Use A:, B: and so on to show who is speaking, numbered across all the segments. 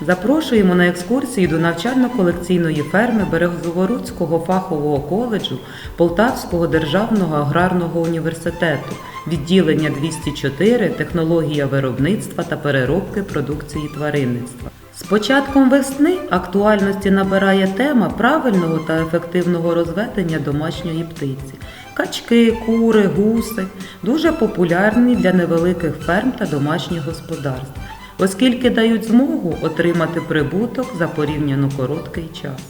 A: Запрошуємо на екскурсію до навчально-колекційної ферми Берегзоворуцького фахового коледжу Полтавського державного аграрного університету, відділення 204 технологія виробництва та переробки продукції тваринництва. З початком весни актуальності набирає тема правильного та ефективного розведення домашньої птиці. Качки, кури, гуси дуже популярні для невеликих ферм та домашніх господарств, оскільки дають змогу отримати прибуток за порівняно короткий час.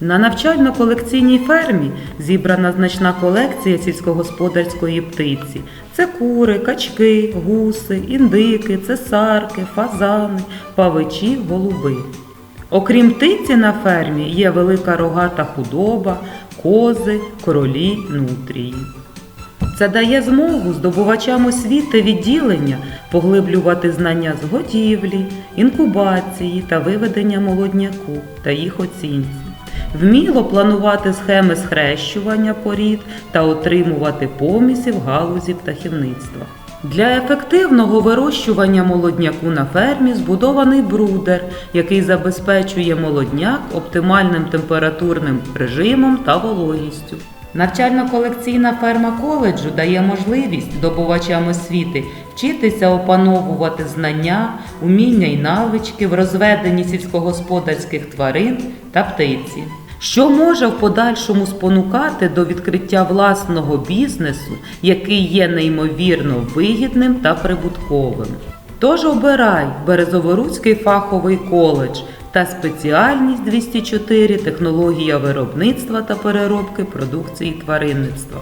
A: На навчально-колекційній фермі зібрана значна колекція сільськогосподарської птиці. Це кури, качки, гуси, індики, цесарки, фазани, павичі, голуби. Окрім птиці на фермі є велика рогата худоба, кози, кролі, нутрії. Це дає змогу здобувачам освіти відділення поглиблювати знання з годівлі, інкубації та виведення молодняку та їх оцінці, вміло планувати схеми схрещування порід та отримувати поміси в галузі птахівництва. Для ефективного вирощування молодняку на фермі збудований брудер, який забезпечує молодняк оптимальним температурним режимом та вологістю. Навчально-колекційна ферма коледжу дає можливість здобувачам освіти вчитися опановувати знання, уміння й навички в розведенні сільськогосподарських тварин та птиці, що може в подальшому спонукати до відкриття власного бізнесу, який є неймовірно вигідним та прибутковим. Тож обирай Березоворуцький фаховий коледж та спеціальність 204 технологія виробництва та переробки продукції тваринництва.